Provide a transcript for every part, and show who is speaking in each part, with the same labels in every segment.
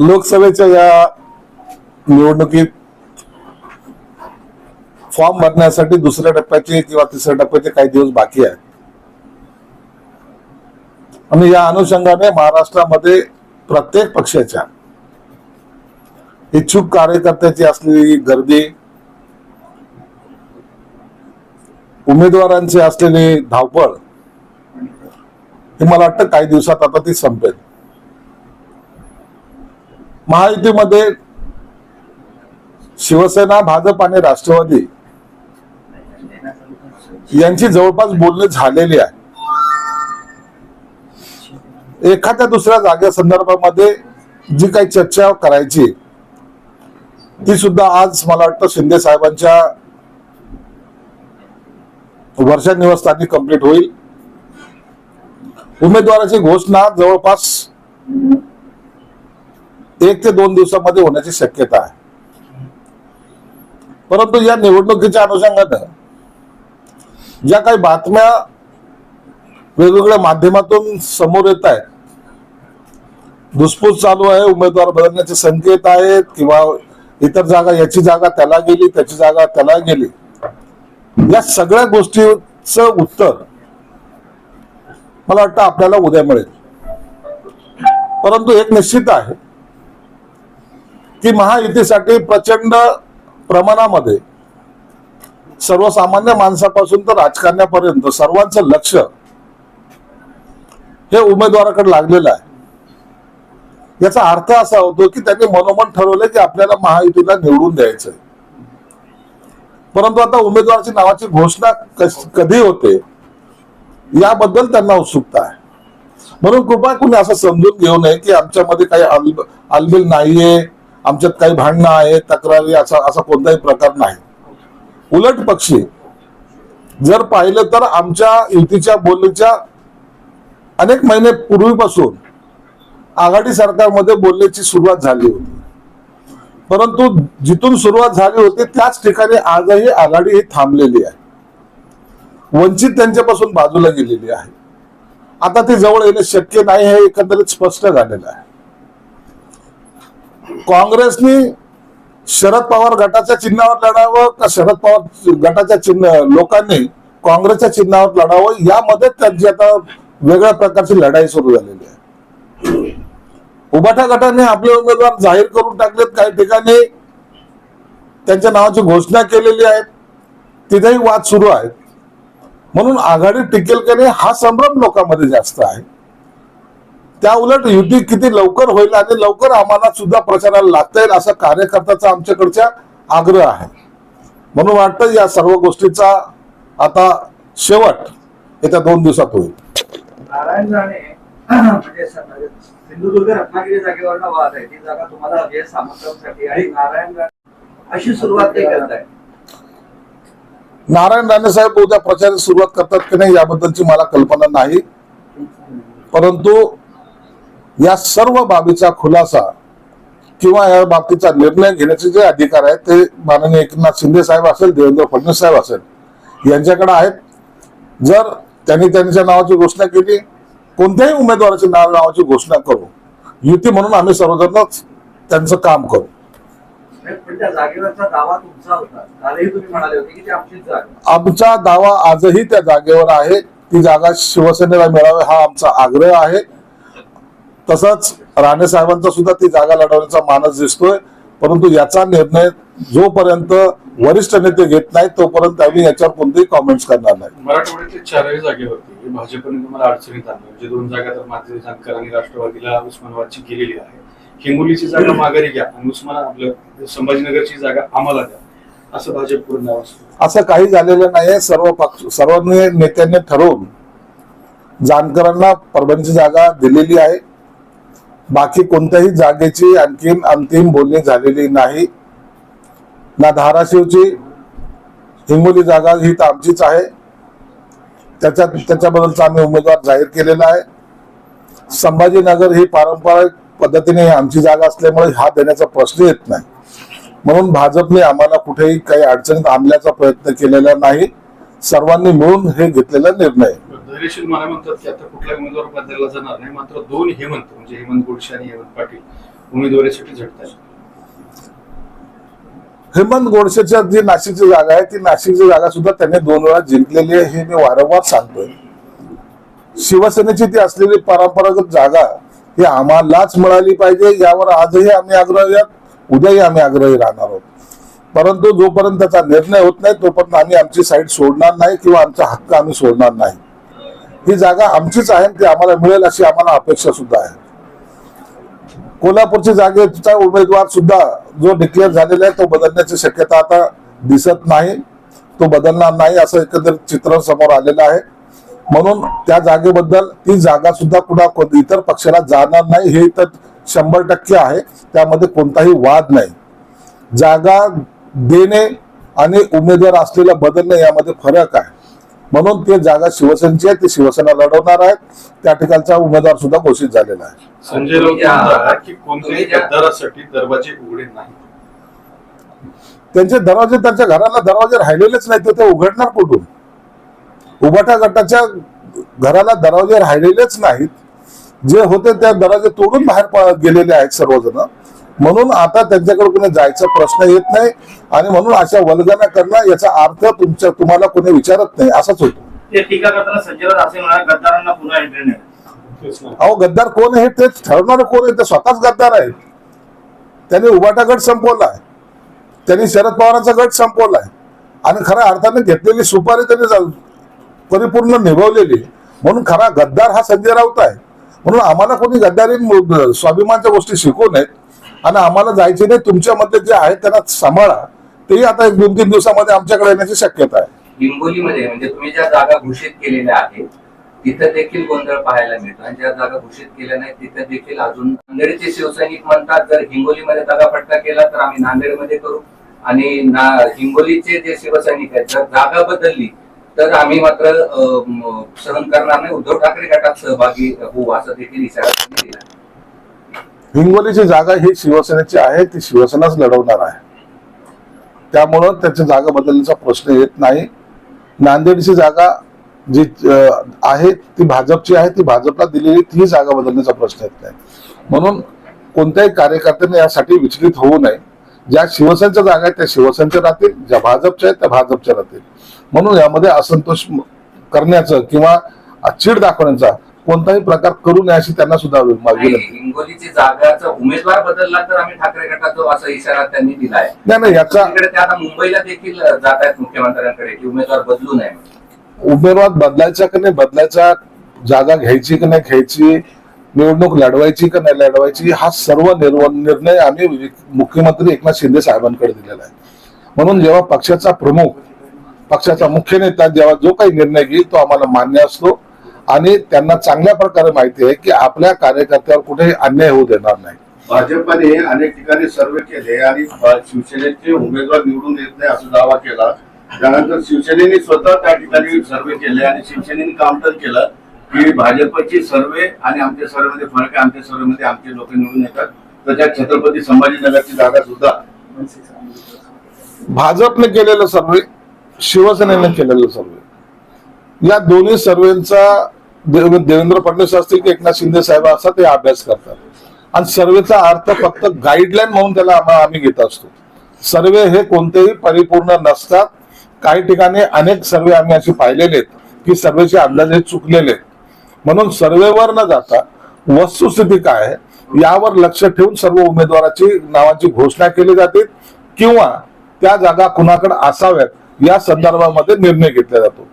Speaker 1: लोकसभेच्या या निवडणुकीत फॉर्म भरण्यासाठी दुसऱ्या टप्प्याचे किंवा तिसऱ्या टप्प्याचे काही दिवस बाकी आहेत. आणि या अनुषंगाने महाराष्ट्रामध्ये प्रत्येक पक्षाच्या इच्छुक कार्यकर्त्याची असलेली गर्दी उमेदवारांची असलेली धावपळ हे मला वाटतं काही दिवसात आता ती संपेल. महायुतीमध्ये शिवसेना भाजप आणि राष्ट्रवादी यांची जवळपास बोलणी झालेली आहे. एखाद्या दुसऱ्या जागे संदर्भामध्ये जी काही चर्चा करायची ती सुद्धा आज मला वाटतं शिंदे साहेबांच्या वर्षा निवासस्थानी कंप्लीट होईल. उमेदवाराची घोषणा जवळपास एक ते दोन दिवसामध्ये होण्याची शक्यता आहे. परंतु या निवडणुकीच्या अनुषंगानं ज्या काही बातम्या वेगवेगळ्या माध्यमातून समोर येत आहेत धुसफूस चालू आहे उमेदवार बदलण्याचे संकेत आहेत किंवा इतर जागा याची जागा त्याला गेली त्याची जागा त्याला गेली. या सगळ्या गोष्टीच उत्तर मला वाटतं आपल्याला उद्या मिळेल. परंतु एक निश्चित आहे की महायुतीसाठी प्रचंड प्रमाणामध्ये सर्वसामान्य माणसापासून तर राजकारण्यापर्यंत सर्वांचं लक्ष हे उमेदवाराकडे लागलेलं आहे. याचा अर्थ असा होतो की त्यांनी मनोमन ठरवलं की आपल्याला महायुतीला निवडून द्यायचंय. परंतु आता उमेदवाराची नावाची घोषणा कधी होते याबद्दल त्यांना उत्सुकता आहे. म्हणून कृपया कुणी असं समजून घेऊ नये की आमच्यामध्ये काही अल- अलबिल नाहीये आमच्यात काही भांडणं आहे तक्रारी असा असा कोणताही प्रकार नाही. उलट पक्षी जर पाहिलं तर आमच्या युतीच्या बोलणीच्या अनेक महिने पूर्वीपासून आघाडी सरकारमध्ये बोलण्याची सुरुवात झाली होती. परंतु जिथून सुरुवात झाली होती त्याच ठिकाणी आजही आघाडी ही थांबलेली आहे. वंचित त्यांच्यापासून बाजूला गेलेली आहे. आता ती जवळ येणे शक्य नाही हे एकंदरीत स्पष्ट झालेलं आहे. काँग्रेसने शरद पवार गटाच्या चिन्हावर लढावं का शरद पवार गटाच्या चिन्ह लोकांनी काँग्रेसच्या चिन्हावर लढावं? यामध्ये त्यांची आता वेगळ्या प्रकारची लढाई सुरू झालेली आहे. उबाठा गटाने आपले उमेदवार जाहीर करून टाकलेत काही ठिकाणी. त्यांच्या नावाची घोषणा केलेली आहे. तिथेही वाद सुरू आहेत. म्हणून आघाडी टिकेल का नाही हा संभ्रम लोकांमध्ये जास्त आहे. त्या उलट युती किती लवकर होईल आणि लवकर आम्हाला सुद्धा प्रचाराला लागता येईल असा कार्यकर्त्याचा आमच्याकडच्या आग्रह आहे. म्हणून वाटतं या सर्व गोष्टीचा आता शेवट येत्या दोन दिवसात होईल.
Speaker 2: नारायण राणे म्हणजे म्हणजे सिंधुदुर्ग रत्नागिरी वाद आहे. ती जागा तुम्हाला आणि नारायण राणे अशी सुरुवात ते करत आहे
Speaker 1: नारायण राणे साहेब उद्या प्रचाराची सुरुवात करतात की नाही याबद्दलची मला कल्पना नाही. परंतु या सर्व बाबीचा खुलासा किंवा या बाबतीचा निर्णय घेण्याचे जे अधिकार आहेत ते माननीय एकनाथ शिंदे साहेब असेल देवेंद्र फडणवीस साहेब असेल यांच्याकडे आहेत. जर त्यांनी त्यांच्या नावाची घोषणा केली कोणत्याही उमेदवाराची नाव नावाची घोषणा करू युती म्हणून आम्ही सर्वजणच त्यांचं काम करू. आमचा दावा आजही त्या जागेवर आहे. ती जागा शिवसेनेला मिळावी हा आमचा आग्रह आहे. तसंच राणे साहेबांचा सुद्धा ती जागा लढवण्याचा मानस दिसतोय. परंतु याचा निर्णय जोपर्यंत वरिष्ठ नेते घेत नाहीत तोपर्यंत आम्ही याच्यावर कोणतेही कॉमेंट्स करणार नाही.
Speaker 3: मराठवाड्यातल्या चारही जागेवरती भाजपने तुम्हाला अडचणीत आणलं. म्हणजे दोन जागा तर माधवी जानकर आणि राष्ट्रवादीला उस्मानाबादची गेलेली आहे. हिंगोलीची जागा माघारी घ्या आणि उस्मान आपलं संभाजीनगरची जागा आम्हाला द्या. असं भाजपकडून नाव असतं.
Speaker 1: असं काही झालेलं नाही सर्व पक्ष सर्व नेत्यांनी ठरवून जानकरांना परभणीची जागा दिलेली आहे. बाकी कोणत्याही जागेची आणखी अंतिम बोलणी झालेली नाही. ना धाराशिवची हिंगोली जागा ही तर आमचीच आहे. त्याच्या त्याच्याबद्दलचा आम्ही उमेदवार जाहीर केलेला आहे. संभाजीनगर ही पारंपरिक पद्धतीने आमची जागा असल्यामुळे हा देण्याचा प्रश्न येत नाही. म्हणून भाजपने आम्हाला कुठेही काही अडचणीत आणल्याचा प्रयत्न केलेला नाही. सर्वांनी मिळून हे घेतलेला निर्णय. आहे.
Speaker 3: धैर्यशील मला म्हणतात की आता कुठलाही उमेदवार बदलला जाणार नाही मात्र दोन हेमंत म्हणजे हेमंत गोडसे आणि हेमंत पाटील उमेदवारीसाठी झटतात.
Speaker 1: हेमंत गोडसेच्या जी नाशिकची जागा आहे ती नाशिकची जागा सुद्धा त्यांनी दोन वेळा जिंकलेली आहे हे मी वारंवार सांगतोय. शिवसेनेची ती असलेली परंपरागत जागा ही आम्हालाच मिळाली पाहिजे यावर आजही आम्ही आग्रही आहोत उद्याही आम्ही आग्रही राहणार आहोत. परंतु जोपर्यंत त्याचा निर्णय होत नाही तोपर्यंत आम्ही आमची साईड सोडणार नाही किंवा आमचा हक्क आम्ही सोडणार नाही. ही जागा आमचीच आहे ती आम्हाला मिळेल अशी आम्हाला अपेक्षा सुद्धा आहे. कोल्हापूरच्या जागेचा उमेदवार सुद्धा जो डिक्लेअर झालेला आहे तो बदलण्याची शक्यता आता दिसत नाही. तो बदलणार नाही असं एकंदरीत चित्र समोर आलेलं आहे. म्हणून त्या जागेबद्दल ती जागा सुद्धा कुणा इतर पक्षाला जाणार नाही हे तर शंभर टक्के आहे. त्यामध्ये कोणताही वाद नाही. जागा देणे आणि उमेदवार असलेला बदलणे यामध्ये फरक आहे. म्हणून ते जागा शिवसेनेची आहे ती शिवसेना लढवणार आहेत. त्या ठिकाणचा उमेदवार सुद्धा घोषित झालेला आहे.
Speaker 3: संजय राऊत की कोणत्याही गद्दारासाठी दरवाजे उघडे नाही
Speaker 1: त्यांचे दरवाजे त्यांच्या घराला दरवाजे राहिलेलेच नाही तर ते उघडणार कुठून? उभाटा गटाच्या घराला दरवाजे राहिलेलेच नाहीत. जे होते त्या दरवाजे तोडून बाहेर गेलेले आहेत सर्वजण. म्हणून आता त्यांच्याकडे कोणी जायचा प्रश्न येत नाही आणि म्हणून अशा वल्गना करणं याचा अर्थ तुमच्या तुम्हाला कोणी विचारत नाही असाच होतो. अहो गद्दार कोण आहे? ते ठरवणार कोण आहे? ते स्वतःच गद्दार आहेत. त्यांनी उभाटा गट संपवलाय. त्यांनी शरद पवारांचा गट संपवलाय. आणि खऱ्या अर्थाने घेतलेली सुपारी त्यांनी परिपूर्ण निभवलेली. म्हणून खरा गद्दार हा संजय राऊत आहे. म्हणून आम्हाला कोणी गद्दारी स्वाभिमानच्या गोष्टी शिकू नयेत. आणि आम्हाला जायचे नाही तुमच्यामध्ये जे आहे त्यांना सांभाळा. तेही आता एक दोन तीन दिवसामध्ये आमच्याकडे येण्याची शक्यता आहे.
Speaker 4: हिंगोलीमध्ये म्हणजे तुम्ही ज्या जागा घोषित केलेल्या आहेत तिथं देखील गोंधळ पाहायला मिळतो. आणि ज्या जागा घोषित केल्या नाही तिथं देखील अजून नांदेडचे शिवसैनिक म्हणतात जर हिंगोलीमध्ये दगाफटका केला तर आम्ही नांदेडमध्ये करू. आणि ना- हिंगोलीचे जे शिवसैनिक आहेत जर जागा बदलली तर आम्ही मात्र सहन करणार नाही. उद्धव ठाकरे गटात सहभागी होऊ असं देखील इशारा त्यांनी दिला.
Speaker 1: हिंगोलीची जागा ही शिवसेनेची आहे ती शिवसेनाच लढवणार आहे. त्यामुळं त्याची जागा बदलण्याचा प्रश्न येत नाही. नांदेडची जागा जी आहे ती भाजपची आहे ती भाजपला दिलेली ती जागा बदलण्याचा प्रश्न येत नाही. म्हणून कोणत्याही कार्यकर्त्यांनी यासाठी विचलित होऊ नये. ज्या शिवसेनेच्या जागा आहेत त्या शिवसेनेच्या राहतील ज्या भाजपच्या आहेत त्या भाजपच्या राहतील. म्हणून यामध्ये असंतोष करण्याचं किंवा चीड दाखवण्याचा कोणताही प्रकार करू नये अशी त्यांना सुद्धा विनंती
Speaker 4: हिंगोलीची जागाचा उमेदवार बदलला तर आम्ही ठाकरे गटात जाऊ असा इशारा त्यांनी दिलाय.
Speaker 1: नाही नाही याचा
Speaker 4: आता मुंबईला देखील जात आहेत मुख्यमंत्र्यांकडे की उमेदवार बदलू नये.
Speaker 1: उमेदवार बदलायचा की नाही बदलायचा जागा घ्यायची की नाही घ्यायची निवडणूक लढवायची की नाही लढवायची हा सर्व निर्णय आम्ही मुख्यमंत्री एकनाथ शिंदे साहेबांकडे दिलेला आहे. म्हणून जेव्हा पक्षाचा प्रमुख पक्षाचा मुख्य नेता जेव्हा जो काही निर्णय घेईल तो आम्हाला मान्य असतो. आणि त्यांना चांगल्या प्रकारे माहिती आहे की आपल्या कार्यकर्त्यावर कुठेही अन्याय होऊ देणार नाही.
Speaker 5: भाजपने अनेक ठिकाणी सर्वे केले आणि शिवसेनेचे उमेदवार निवडून येत नाही असा दावा केला. त्यानंतर शिवसेनेने स्वतः त्या ठिकाणी सर्वे केले आणि शिवसेनेने काउंटर केलं की भाजपची सर्वे आणि आमच्या सर्वेमध्ये फरक आहे. आमच्या सर्वेमध्ये आमचे लोक निवडून येतात. तर त्या छत्रपती संभाजीनगरची जागा सुद्धा
Speaker 1: भाजपने केलेलं सर्वे शिवसेनेने केलेलं सर्वे. या दोन्ही सर्वेचा देवेंद्र फडणवीस असतील की एकनाथ शिंदे साहेब असतात ते अभ्यास करतात. आणि सर्वेचा अर्थ फक्त गाईडलाईन म्हणून त्याला आम्ही घेत असतो. सर्वे हे कोणतेही परिपूर्ण नसतात. काही ठिकाणी अनेक सर्वे आम्ही असे पाहिलेले आहेत की सर्वेचे अंदाज हे चुकलेले आहेत. म्हणून सर्वेवर न जाता वस्तुस्थिती काय आहे यावर लक्ष ठेवून सर्व उमेदवाराची नावाची घोषणा केली जाते किंवा त्या जागा कुणाकडे असाव्यात या संदर्भामध्ये निर्णय घेतला जातो.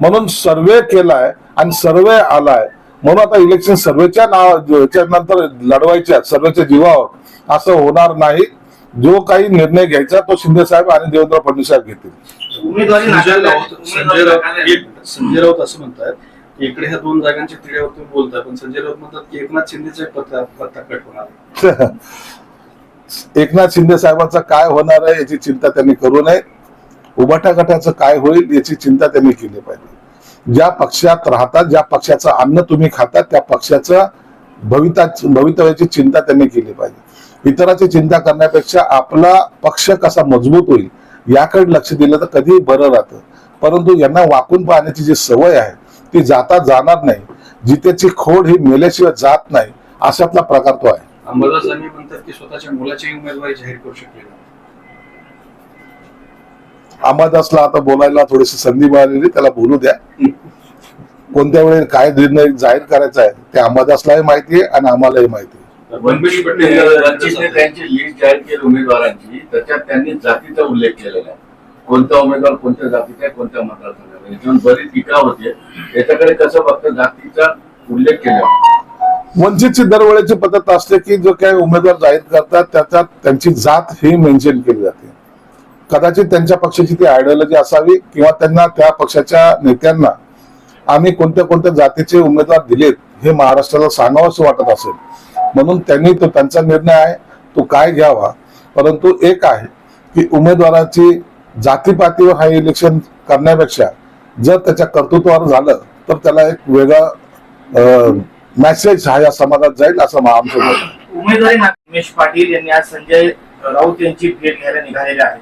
Speaker 1: म्हणून सर्वे केलाय आणि सर्वे आलाय. म्हणून आता इलेक्शन सर्वेच्या नाव च्या नंतर लढवायच्या सर्वेच्या जीवावर. असं होणार नाही. जो काही निर्णय घ्यायचा तो शिंदे साहेब आणि देवेंद्र फडणवीस साहेब घेतील.
Speaker 6: उमेदवारी
Speaker 3: संजय राऊत संजय राऊत असं म्हणतात की इकडे ह्या दोन जागांच्या तिढ्यावर तुम्ही बोलताय पण संजय राऊत म्हणतात की एकनाथ शिंदेचा पत्ता पत्ता कट होणार.
Speaker 1: एकनाथ शिंदे साहेबांचं काय होणार आहे याची चिंता त्यांनी करू नये. उभाटा गटाचं काय होईल याची चिंता त्यांनी केली पाहिजे. ज्या पक्षात राहतात ज्या पक्षाचं अन्न तुम्ही खातात त्या पक्षाचं भविता भवितव्याची चिंता त्यांनी केली पाहिजे. इतराची चिंता करण्यापेक्षा आपला पक्ष कसा मजबूत होईल याकडे लक्ष दिलं तर कधीही बरं राहतं. परंतु यांना वाकून पाहण्याची जी सवय आहे ती जाता जाणार नाही. जितेची खोड ही मेल्याशिवाय जात नाही अशातला प्रकार तो आहे.
Speaker 3: अंबादास दानवे म्हणतात की स्वतःच्या मुलाची उमेदवारी जाहीर करू शकले
Speaker 1: अंबादासला आता बोलायला थोडीशी संधी मिळालेली त्याला बोलू द्या. कोणत्या वेळी काय निर्णय जाहीर करायचा आहे ते अंबादासलाही माहिती आहे आणि आम्हालाही माहिती आहे.
Speaker 5: त्यांची लिस्ट जाहीर केली उमेदवारांची त्याच्यात त्यांनी जातीचा उल्लेख केलेला आहे. कोणता उमेदवार कोणत्या जातीचा आहे कोणत्या मतदारसंघाचा याच्यावर बरीच टीका होते. याच्याकडे कसं फक्त जातीचा उल्लेख केला
Speaker 1: वंचितची दरवेळेची पद्धत असते की जो काही उमेदवार जाहीर करतात त्याच्यात त्यांची जात ही मेन्शन केली जाते. कदाचित त्यांच्या पक्षाची ती आयडियोलॉजी असावी किंवा त्यांना त्या पक्षाच्या नेत्यांना आम्ही कोणत्या कोणत्या जातीचे उमेदवार दिलेत हे महाराष्ट्राला सांगावं असं वाटत असेल. म्हणून त्यांनी तो त्यांचा निर्णय आहे तो काय घ्यावा. परंतु एक आहे की उमेदवाराची जातीपातीवर हा इलेक्शन करण्यापेक्षा जर त्याच्या कर्तृत्वावर झालं तर त्याला एक वेगळा मेसेज हा या समाजात जाईल असं आमचं
Speaker 6: उमेदवारी पाटील यांनी आज संजय राऊत यांची भेट घ्यायला निघालेले आहेत.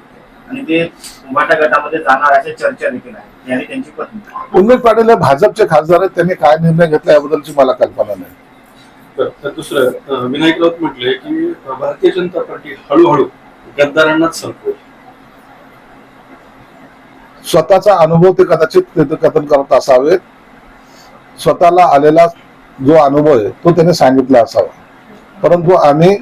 Speaker 6: आणि ते उभाटा गटामध्ये जाणार अशा चर्चा देखील आहे. यांनी त्यांची पत्नी.
Speaker 1: उमेश पाटील हे भाजपचे खासदार आहेत त्यांनी काय निर्णय घेतला याबद्दलची मला कल्पना नाही.
Speaker 3: तर दुसरं विनायक राऊत म्हटले की भारतीय जनता पार्टी हळूहळू गद्दारांनाच संपवेल.
Speaker 1: स्वतःचा अनुभव ते कदाचित कथन करत असावेत. स्वतःला आलेला जो अनुभव आहे तो त्याने सांगितला असावा. परंतु आम्ही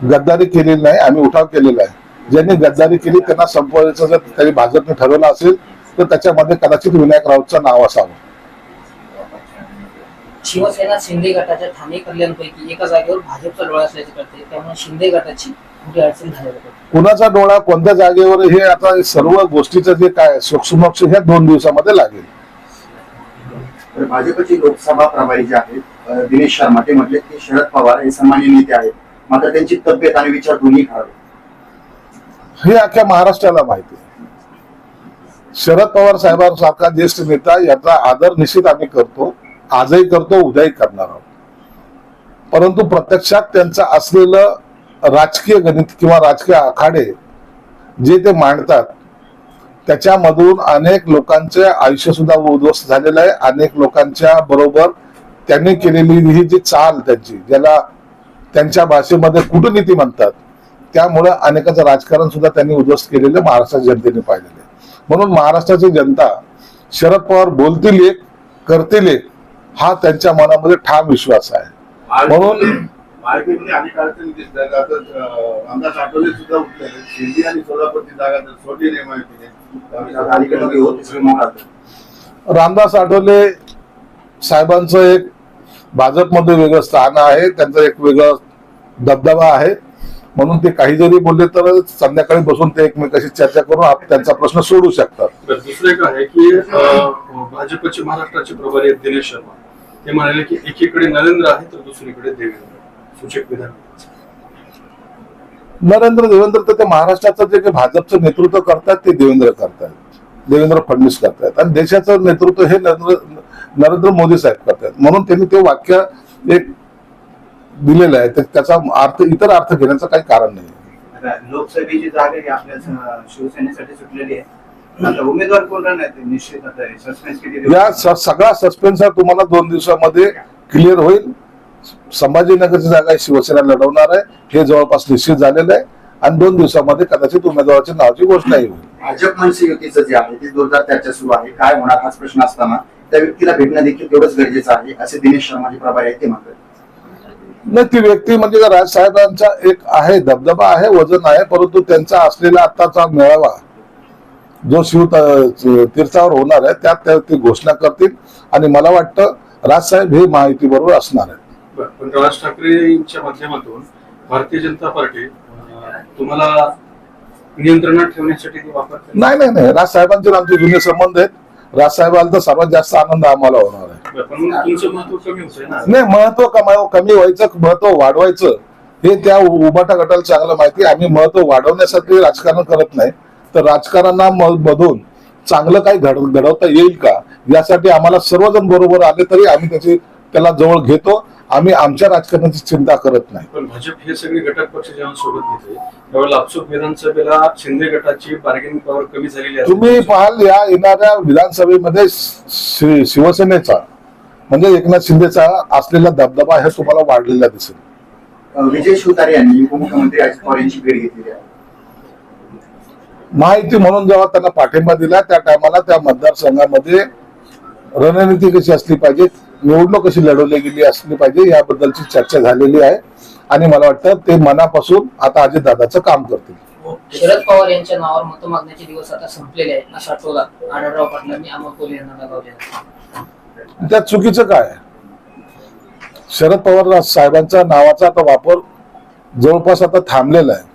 Speaker 1: गद्दारी केलेली नाही आम्ही उठाव केलेला आहे. ज्यांनी गद्दारी केली त्यांना संपवायचं जर त्यांनी भाजपने ठरवलं असेल तर त्याच्यामध्ये कदाचित विनायक राऊतचं नाव असावं
Speaker 7: शिवसेना शिंदे गटाच्या ठाणे कल्याणपैकी एका जागेवर भाजपचा डोळा असल्याचे कळते त्यामुळे शिंदे गटाची मोठी अडचण झालेली.
Speaker 1: कुणाचा डोळा कोणत्या जागेवर हे आता सर्व गोष्टीचं जे काय सूक्ष्मक्ष ह्या दोन दिवसामध्ये लागेल
Speaker 8: तर भाजपची लोकसभा प्रभारी जे आहेत दिनेश शर्मा ते म्हटले की शरद पवार हे सन्मान्य नेते आहेत मात्र त्यांची तब्येत आणि विचार दोन्ही खराब.
Speaker 1: हे अख्ख्या महाराष्ट्राला माहिती आहे. शरद पवार साहेबांसारखा ज्येष्ठ नेता याचा आदर निश्चित आम्ही करतो आजही करतो उद्याही करणार आहोत. परंतु प्रत्यक्षात त्यांचं असलेलं राजकीय गणित किंवा राजकीय आखाडे जे ते मांडतात त्याच्यामधून अनेक लोकांचे आयुष्य सुद्धा उद्ध्वस्त झालेलं आहे. अनेक लोकांच्या बरोबर त्यांनी केलेली ही जी चाल त्यांची ज्याला त्यांच्या भाषेमध्ये कूटनीती म्हणतात त्यामुळे अनेकाचं राजकारण सुद्धा त्यांनी उद्ध्वस्त केलेलं महाराष्ट्राच्या जनतेने पाहिलेलं आहे. म्हणून महाराष्ट्राची जनता शरद पवार बोलतील एक करतील एक हा त्यांच्या मनामध्ये ठाम विश्वास आहे. म्हणून. रामदास आठवले साहेबांचं एक भाजपमध्ये वेगळं स्थान आहे. त्यांचा एक वेगळा दबदबा आहे. म्हणून ते काही जरी बोलले तर संध्याकाळी बसून ते एकमेकाशी चर्चा करून आप- त्यांचा प्रश्न सोडू शकतात.
Speaker 3: दुसरं एक आहे की भाजपचे महाराष्ट्राचे प्रभारी आहेत दिनेश शर्मा. ते म्हणाले की एकीकडे नरेंद्र आहे तर दुसरीकडे देवेंद्र. सूचक विधान.
Speaker 1: नरेंद्र देवेंद्र तर ते महाराष्ट्राचं जे काही भाजपचं नेतृत्व करतात ते देवेंद्र करतायत. देवेंद्र फडणवीस करतायत. आणि देशाचं नेतृत्व हे नरेंद्र नरेंद्र मोदी साहेब करतायत. म्हणून त्यांनी ते वाक्य एक दिलेलं आहे तर त्याचा अर्थ इतर अर्थ घेण्याचं काही कारण नाही.
Speaker 2: लोकसभेची जागा ही आपल्या शिवसेनेसाठी सुटलेली आहे. आता उमेदवार कोण राहणार ते निश्चित?
Speaker 1: या सगळा सस्पेन्स हा तुम्हाला दोन दिवसामध्ये क्लिअर होईल. संभाजीनगरची जागा शिवसेना लढवणार आहे. हे जवळपास निश्चित झालेलं आहे. आणि दोन दिवसामध्ये कदाचित उमेदवाराच्या नावाची घोषणाही होईल.
Speaker 8: भाजप मनसे युतीचं जे आहे ती जोरदार चर्चा सुरू आहे. काय होणार हाच प्रश्न असताना त्या व्यक्तीला भेटणं देखील तेवढंच गरजेचं आहे असे दिनेश शर्मा जे प्रभारी आहेत ते म्हणतात.
Speaker 1: नाही ती व्यक्ती म्हणजे राज साहेबांचा एक आहे दबदबा आहे वजन आहे परंतु त्यांचा असलेला आत्ताचा मेळावा जो शिव तीर्थावर होणार आहे त्यात त्या ते घोषणा करतील. आणि मला वाटतं राजसाहेब हे माहिती बरोबर असणार आहे
Speaker 3: पण राज ठाकरेंच्या माध्यमातून भारतीय जनता पार्टी तुम्हाला नियंत्रणात ठेवण्यासाठी
Speaker 1: नाही नाही नाही. राजसाहेबांचे आमचे जुने संबंध आहेत. राजसाहेबांचा सर्वात जास्त आनंद आम्हाला होणार आहे. नाही महत्त्व कमाव कमी व्हायचं महत्त्व वाढवायचं हे त्या उबाटा गटाला चांगलं माहिती. आम्ही महत्त्व वाढवण्यासाठी राजकारण करत नाही. तर राजकारणाना म- मधून चांगलं काही घड घडवता येईल का? यासाठी आम्हाला सर्वजण बरोबर आले तरी आम्ही त्याची त्याला जवळ घेतो. आम्ही आमच्या राजकारणाची चिंता करत नाही.
Speaker 3: पण भाजप हे सगळे घटक पक्ष जेव्हा सोबत घेते त्यावेळेला आपसूक विधानसभेला शिंदे गटाची बार्गेनिंग पॉवर कमी झालेली आहे.
Speaker 1: तुम्ही पाहाल या येणाऱ्या विधानसभेमध्ये शिवसेनेचा म्हणजे एकनाथ शिंदेचा असलेला दबदबा हे तुम्हाला वाढलेला दिसेल.
Speaker 8: विजय शिवतारे यांनी उपमुख्यमंत्री अजित पवार यांची भेट घेतलेली आहे.
Speaker 1: माहिती म्हणून जेव्हा त्यांना पाठिंबा दिला त्या टायमाला त्या मतदारसंघामध्ये रणनीती कशी असली पाहिजे निवडणूक कशी लढवली गेली असली पाहिजे याबद्दलची चर्चा झालेली आहे. आणि मला वाटतं ते मनापासून आता अजितदादाचं काम करतील.
Speaker 7: शरद पवार यांच्या नावावर मत मागण्याचे दिवस आता संपलेले आहेत. असा टोला आढळराव पाटलांनी अमोल कोल्हे यांना लगावले
Speaker 1: त्यात चुकीचं काय? शरद पवार साहेबांच्या नावाचा आता वापर जवळपास आता थांबलेला आहे.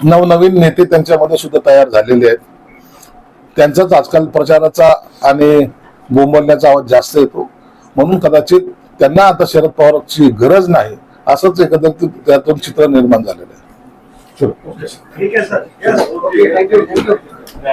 Speaker 1: नवनवीन नेते त्यांच्यामध्ये सुद्धा तयार झालेले आहेत. त्यांचाच आजकाल प्रचाराचा आणि बोंबलण्याचा आवाज जास्त येतो. म्हणून कदाचित त्यांना आता शरद पवारची गरज नाही असंच एकंदरीत त्यातून चित्र निर्माण झालेलं आहे.